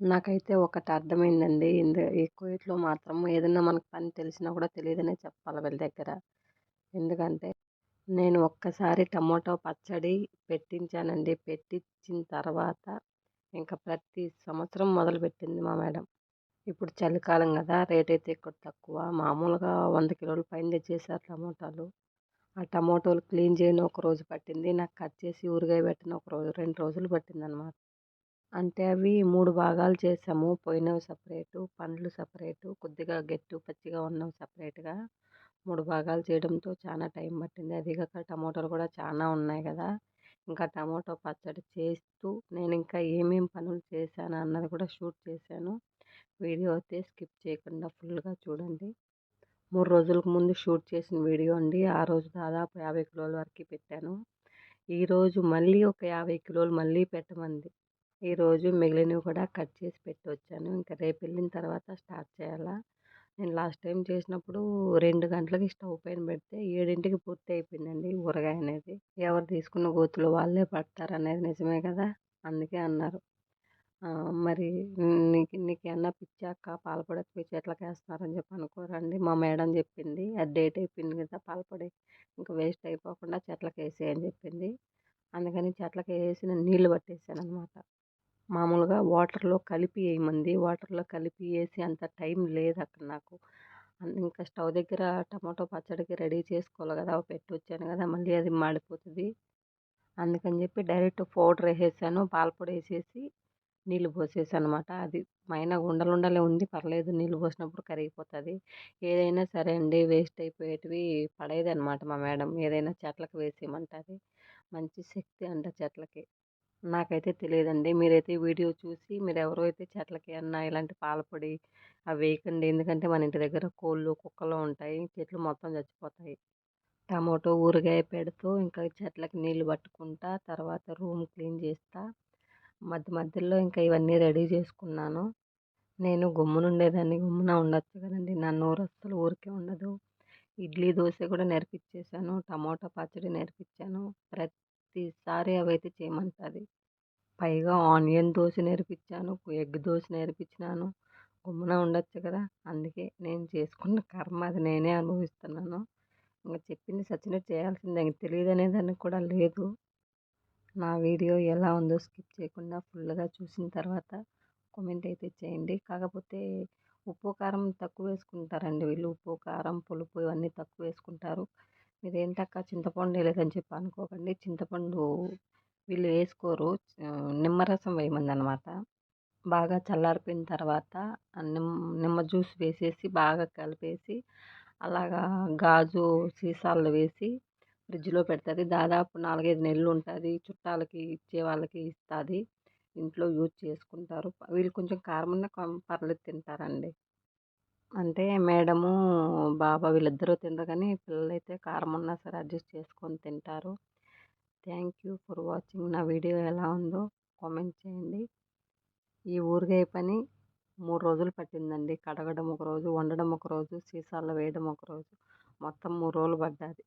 నాకైతే ఒకటి అర్థమైందండి. ఇందు ఈ కువైట్లో మాత్రం ఏదైనా మనకు పని తెలిసినా కూడా తెలియదనే చెప్పాలి వీళ్ళ దగ్గర. ఎందుకంటే నేను ఒక్కసారి టమోటో పచ్చడి పెట్టించానండి. పెట్టించిన తర్వాత ఇంకా ప్రతి సంవత్సరం మొదలుపెట్టింది మా మేడం. ఇప్పుడు చలికాలం కదా రేట్ అయితే ఇక్కడ తక్కువ. మామూలుగా వంద కిలోల పైన తెచ్చేసారు టమోటాలు. ఆ టమోటాలు క్లీన్ చేయని ఒక రోజు పట్టింది. నాకు కట్ చేసి ఊరగాయ పెట్టిన ఒక రోజు రెండు రోజులు పట్టిందనమాట. అంటే అవి మూడు భాగాలు చేసాము. పోయినవి సపరేటు పండ్లు సపరేటు కొద్దిగా గెట్టు పచ్చిగా ఉన్నవి సపరేట్గా మూడు భాగాలు చేయడంతో చాలా టైం పట్టింది. అది కాక టమోటాలు కూడా చాలా ఉన్నాయి కదా! ఇంకా టమోటో పచ్చడి చేస్తూ నేను ఇంకా ఏమేమి పనులు చేశాను అన్నది కూడా షూట్ చేశాను. వీడియో అయితే స్కిప్ చేయకుండా ఫుల్గా చూడండి. మూడు రోజులకు ముందు షూట్ చేసిన వీడియో అండి. ఆ రోజు దాదాపు యాభై కిలోల వరకు పెట్టాను. ఈరోజు మళ్ళీ ఒక యాభై కిలోలు మళ్ళీ పెట్టమంది. ఈరోజు మిగిలినవి కూడా కట్ చేసి పెట్టి వచ్చాను ఇంకా రేపు వెళ్ళిన తర్వాత స్టార్ట్ చేయాలా? నేను లాస్ట్ టైం చేసినప్పుడు రెండు గంటలకి స్టవ్ పైన పెడితే ఏడింటికి పూర్తి అయిపోయిందండి ఊరగాయ అనేది. ఎవరు తీసుకున్న గోతులు వాళ్ళే పడతారు అనేది నిజమే కదా? అందుకే అన్నారు. మరి నీకు నీకు ఏమన్నా పిచ్చాక పాలపొడి పోయి చెట్లకి వేస్తున్నారని చెప్పి అనుకోరండి. మా మేడం చెప్పింది అది డేట్ అయిపోయింది కదా పాలపొడి ఇంకా వేస్ట్ అయిపోకుండా చెట్లకి వేసేయని చెప్పింది. అందుకని చెట్లకి వేసి నేను నీళ్ళు పట్టేసాను అనమాట మామూలుగా వాటర్లో కలిపి వేయమంది వాటర్లో కలిపి వేసి అంత టైం లేదు అక్కడ నాకు. ఇంకా స్టవ్ దగ్గర టమాటో పచ్చడికి రెడీ చేసుకోవాలి కదా పెట్టి వచ్చాను కదా మళ్ళీ అది మాడిపోతుంది. అందుకని చెప్పి డైరెక్ట్ పౌడర్ వేసేసాను పాలపొడి వేసేసి నీళ్ళు పోసేసాను అనమాట అది పైన ఉండలుండలే ఉంది పర్లేదు నీళ్ళు పోసినప్పుడు కరిగిపోతుంది. ఏదైనా సరే అండి వేస్ట్ అయిపోయేటివి పడేది అనమాట మా మేడం. ఏదైనా చెట్లకు వేసేయమంటుంది. మంచి శక్తి అంట చెట్లకి. నాకైతే తెలియదండి మీరైతే వీడియో చూసి మీరు ఎవరో అయితే చెట్లకి అన్న ఇలాంటి పాలపొడి అవి వేయకండి. ఎందుకంటే మన ఇంటి దగ్గర కోళ్ళు కుక్కలు ఉంటాయి. చెట్లు మొత్తం చచ్చిపోతాయి. టమాటో ఊరగాయ పెడుతూ ఇంకా చెట్లకి నీళ్ళు పట్టుకుంటా తర్వాత రూమ్ క్లీన్ చేస్తా. మధ్య మధ్యలో ఇంకా ఇవన్నీ రెడీ చేసుకున్నాను. నేను గమ్మున ఉండేదాన్ని గమ్మున ఉండొచ్చు కదండి. నా నోరు అస్సలు ఊరికే ఉండదు. ఇడ్లీ దోశ కూడా నేర్పించేసాను టమాటా పచ్చడి నేర్పించాను ప్రతి ప్రతిసారి అవైతే చేయమంటుంది. పైగా ఆనియన్ దోశ నేర్పించాను ఎగ్ దోశ నేర్పించినాను గమ్మున ఉండొచ్చు కదా. అందుకే నేను చేసుకున్న కర్మ అది నేనే అనుభవిస్తున్నాను. ఇంకా చెప్పింది సచ్చినట్టు చేయాల్సిందే ఇంక తెలియదు అనేదానికి కూడా లేదు. నా వీడియో ఎలా ఉందో స్కిప్ చేయకుండా ఫుల్గా చూసిన తర్వాత కామెంట్ అయితే చేయండి. కాకపోతే ఉప్పు కారం తక్కువ వేసుకుంటారండి వీళ్ళు. ఉప్పు కారం పులుపు ఇవన్నీ తక్కువ వేసుకుంటారు. మీరు చింతపండు లేదని చెప్పి అనుకోకండి. చింతపండు వీళ్ళు వేసుకోరు. నిమ్మరసం వేయమంది అనమాట బాగా చల్లారిపోయిన తర్వాత నిమ్మ నిమ్మ జ్యూస్ వేసేసి బాగా కలిపేసి అలాగా గాజు సీసాల్లో వేసి ఫ్రిడ్జ్లో పెడుతుంది. దాదాపు నాలుగైదు నెలలు ఉంటుంది. చుట్టాలకి ఇచ్చే వాళ్ళకి ఇస్తుంది. ఇంట్లో యూజ్ చేసుకుంటారు. వీళ్ళు కొంచెం కారం ఉన్న పర్లేదు తింటారండి. అంటే మేడము బాబా వీళ్ళిద్దరూ తినరు కానీ పిల్లలైతే కారం ఉన్నా సరే అడ్జస్ట్ చేసుకొని తింటారు. Thank you for watching. నా వీడియో ఎలా ఉందో కామెంట్ చేయండి. ఈ ఊరిగాయ పని మూడు రోజులు పట్టిందండి. కడగడం ఒక రోజు వండడం ఒక రోజు సీసాల్లో వేయడం ఒక రోజు. మొత్తం మూడు రోజులు పడ్డది.